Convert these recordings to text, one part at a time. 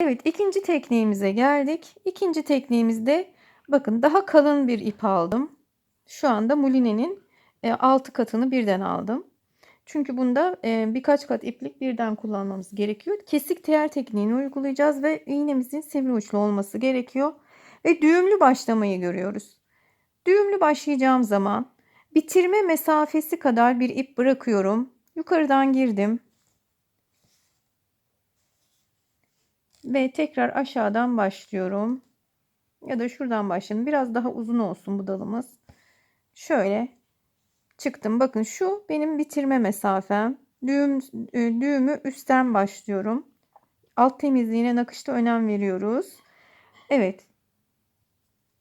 Evet ikinci tekniğimize geldik. İkinci tekniğimizde bakın daha kalın bir ip aldım. Şu anda mulinenin e, 6 katını birden aldım. Çünkü bunda e, birkaç kat iplik birden kullanmamız gerekiyor. Kesik tel tekniğini uygulayacağız ve iğnemizin sivri uçlu olması gerekiyor. Ve düğümlü başlamayı görüyoruz. Düğümlü başlayacağım zaman bitirme mesafesi kadar bir ip bırakıyorum. Yukarıdan girdim. Ve tekrar aşağıdan başlıyorum. Ya da şuradan başlayalım. Biraz daha uzun olsun bu dalımız. Şöyle çıktım. Bakın şu benim bitirme mesafem. Düğüm, e, düğümü üstten başlıyorum. Alt temizliğine nakışta önem veriyoruz. Evet.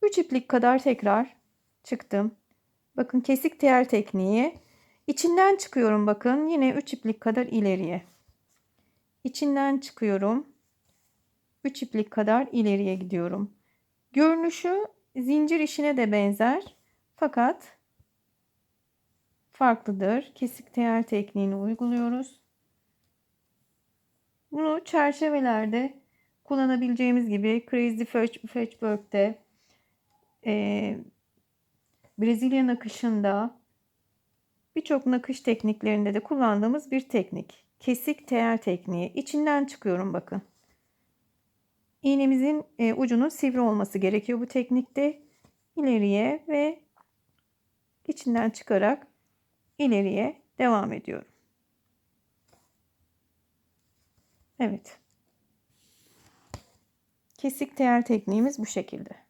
3 iplik kadar tekrar çıktım. Bakın kesik tel tekniği. İçinden çıkıyorum bakın. Yine 3 iplik kadar ileriye. İçinden çıkıyorum. 3 iplik kadar ileriye gidiyorum. Görünüşü zincir işine de benzer. Fakat farklıdır. Kesik tel tekniğini uyguluyoruz. Bunu çerçevelerde kullanabileceğimiz gibi Crazy Patchwork'te e, Brezilya nakışında birçok nakış tekniklerinde de kullandığımız bir teknik. Kesik tel tekniği. İçinden çıkıyorum bakın. İğnemizin e, ucunun sivri olması gerekiyor bu teknikte. ileriye ve içinden çıkarak ileriye devam ediyorum. Evet. Kesik tel tekniğimiz bu şekilde.